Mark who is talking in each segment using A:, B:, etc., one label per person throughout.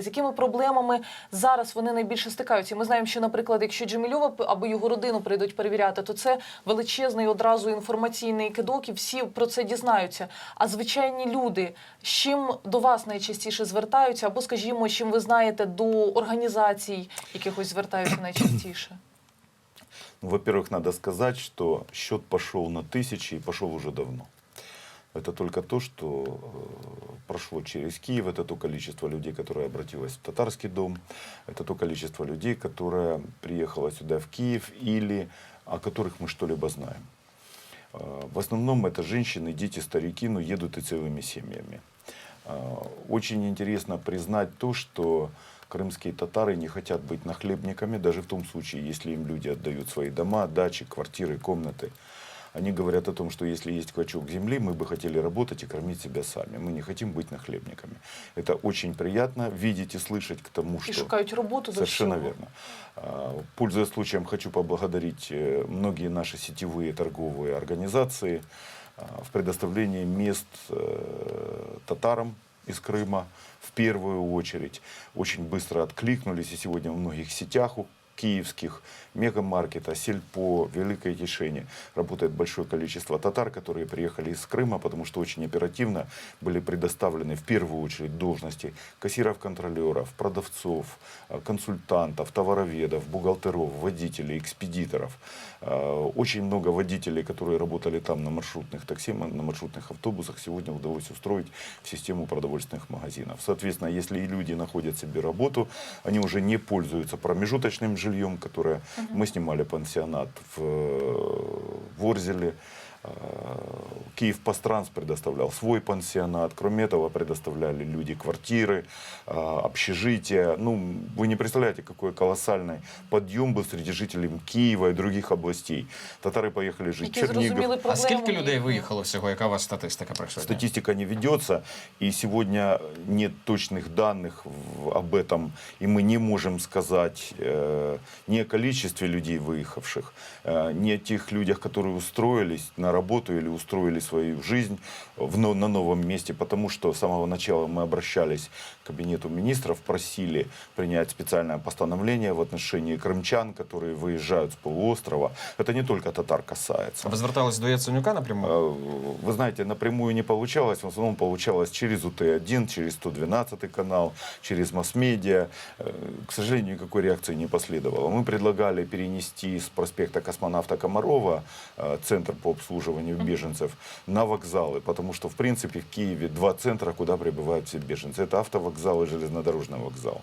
A: З якими проблемами зараз вони найбільше стикаються? Ми знаємо, що, наприклад, якщо Джемільова або його родину прийдуть перевіряти, то це величезний одразу інформаційний кидок, і всі про це дізнаються. А звичайні люди, з чим до вас найчастіше звертаються, або, скажімо, чим ви знаєте до організацій, якихось звертаються найчастіше?
B: Ну, Во-первых, надо сказать, что счет пошел на тысячи и пошел уже давно. Это только то, что э, прошло через Киев, это то количество людей, которое обратилось в татарский дом, это то количество людей, которое приехало сюда в Киев или о которых мы что-либо знаем. Э, В основном это женщины, дети, старики, но едут и целыми семьями. Э, Очень интересно признать то, что крымские татары не хотят быть нахлебниками, даже в том случае, если им люди отдают свои дома, дачи, квартиры, комнаты. Они говорят о том, что если есть клочок земли, мы бы хотели работать и кормить себя сами. Мы не хотим быть нахлебниками. Это очень приятно видеть и слышать к тому, что...
A: шукають роботу до
B: Совершенно
A: всього.
B: верно. А, Пользуясь случаем, хочу поблагодарить э, многие наши сетевые торговые организации а, в предоставлении мест э, татарам из Крыма в первую очередь. Очень быстро откликнулись, и сегодня в многих сетях киевских, мегамаркета, сельпо, Великое Тишине работает большое количество татар, которые приехали из Крыма, потому что очень оперативно были предоставлены в первую очередь должности кассиров-контролеров, продавцов, э, консультантов, товароведов, бухгалтеров, водителей, экспедиторов. Э, Очень много водителей, которые работали там на маршрутных такси, на маршрутных автобусах, сегодня удалось устроить в систему продовольственных магазинов. Соответственно, если люди находят себе работу, они уже не пользуются промежуточным жильем, которое мы снимали пансионат в э, Ворзеле, Э, Киев Пастранс предоставлял свой пансионат. Кроме этого, предоставляли люди квартиры, э, общежития. Ну, вы не представляете, какой колоссальный подъем был среди жителей Киева и других областей. Татары поехали жить в
A: Які зрозуміли
B: Чернигов.
A: проблеми.
C: А скільки людей
A: їхні.
C: виїхало всього? Яка у вас статистика про сьогодні?
B: Статистика не ведется, и сегодня нет точных данных в- об этом, и мы не можем сказать э, ни о количестве людей выехавших, э, ни о тех людях, которые устроились на работу или устроили свою жизнь в, на новом месте, потому что с самого начала мы обращались к кабинету министров, просили принять специальное постановление в отношении крымчан, которые выезжают с полуострова. Это не только татар касается.
C: Ви звертались до Яценюка напряму?
B: Э, Вы знаете, напрямую не получалось, в основном получалось через УТ-1, через 112 канал, через масс-медиа. Э, К сожалению, никакой реакции не последовало. Мы предлагали перенести с проспекта космонавта Комарова, э, центр по обслуживанию беженцев, на вокзалы, потому что, в принципе, в Киеве два центра, куда прибывают все беженцы. Это автовокзал и железнодорожный вокзал.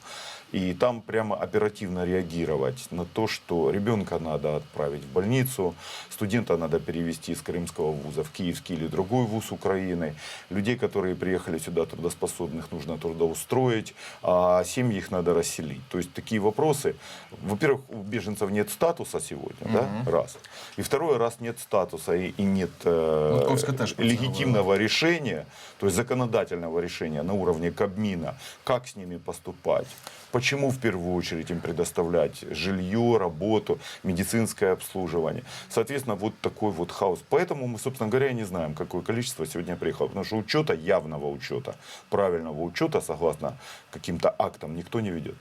B: И там прямо оперативно реагировать на то, что ребенка надо отправить в больницу, студента надо перевести из крымского вуза в киевский или другой вуз Украины, людей, которые приехали сюда трудоспособных, нужно трудоустроить, а семьи их надо расселить. То есть такие вопросы. Во-первых, у беженцев нет статуса сегодня, да, раз. И второй раз нет статуса и, и нет э, легитимного решения, то есть законодательного решения на уровне Кабмина, как с ними поступать. Почему в первую очередь им предоставлять жилье, работу, медицинское обслуживание? Соответственно, вот такой вот хаос. Поэтому мы, собственно говоря, не знаем, какое количество сегодня приехало. Потому что учета, явного учета, правильного учета, согласно каким-то актам, никто не ведет.